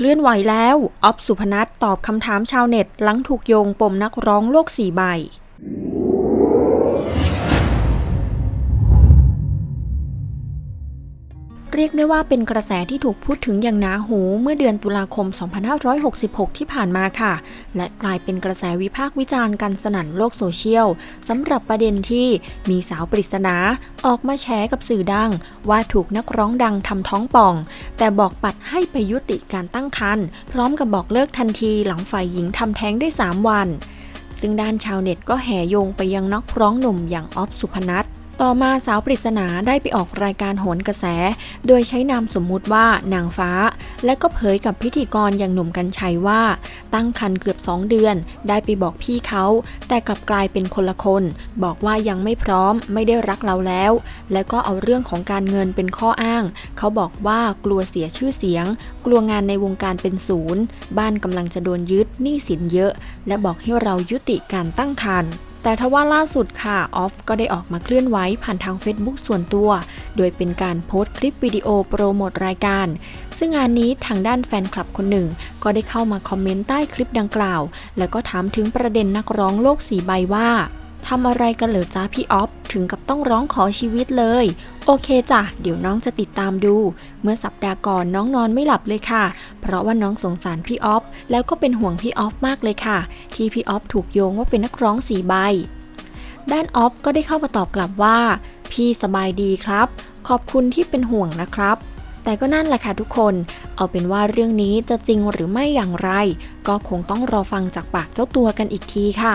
เคลื่อนไหวแล้ว ออฟสุพนัทตอบคำถามชาวเน็ตหลังถูกโยงปมนักร้องโลกสี่ใบ เรียกได้ว่าเป็นกระแสที่ถูกพูดถึงอย่างหนาหูเมื่อเดือนตุลาคม 2566 ที่ผ่านมาค่ะ และกลายเป็นกระแสวิพากษ์วิจารณ์กันสนั่นโลกโซเชียลสำหรับประเด็นที่มีสาวปริศนา ออกมาแชร์กับสื่อดัง ว่าถูกนักร้องดังทำท้องป่อง แต่บอกปัดให้ไปยุติการตั้งครรภ์พร้อมกับบอกเลิกทันทีหลังฝ่ายหญิงทำแท้งได้ 3 วัน ซึ่งด้านชาวเน็ตก็แห่โยงไปยังนักร้องหนุ่มอย่างออฟสุพนัท ต่อมาสาวปริศนาได้ไปออกรายการโหนกระแส โดยใช้นามสมมุติว่านางฟ้า และก็เผยกับพิธีกรอย่างหนุ่มกัญชัยว่า ตั้งครรภ์เกือบ 2 เดือน ได้ไปบอกพี่เขา แต่กลับกลายเป็นคนละคน บอกว่ายังไม่พร้อมไม่ได้รักเราแล้ว และก็เอาเรื่องของการเงินเป็นข้ออ้าง เขาบอกว่ากลัวเสียชื่อเสียง กลัวงานในวงการเป็นศูนย์ บ้านกำลังจะโดนยึดหนี้สินเยอะ และบอกให้เรายุติการตั้งครรภ์ แต่ทว่าล่าสุดค่ะออฟก็ได้ออกมาเคลื่อนไหวผ่านทาง Facebook ส่วนตัว โดยเป็นการโพสต์คลิปวิดีโอโปรโมทรายการ ซึ่งงานนี้ทางด้านแฟนคลับคนหนึ่ง ก็ได้เข้ามาคอมเมนต์ใต้คลิปดังกล่าว แล้วก็ถามถึงประเด็นนักร้องโลกสีใบว่า ทำอะไรกันเหรอจ้าพี่ออฟถึงกับต้องร้องขอชีวิตเลย โอเคจ้ะเดี๋ยวน้องจะติดตามดู เมื่อสัปดาห์ก่อนน้องนอนไม่หลับเลยค่ะ เพราะว่าน้องสงสารพี่ออฟแล้วก็เป็นห่วงพี่ออฟมากเลยค่ะ ที่พี่ออฟถูกโยงว่าเป็นนักร้องสีใบ ด้านออฟก็ได้เข้ามาตอบกลับว่า พี่สบายดีครับ ขอบคุณที่เป็นห่วงนะครับแต่ก็นั่นแหละค่ะทุกคน เอาเป็นว่าเรื่องนี้จะจริงหรือไม่อย่างไร ก็คงต้องรอฟังจากปากเจ้าตัวกันอีกทีค่ะ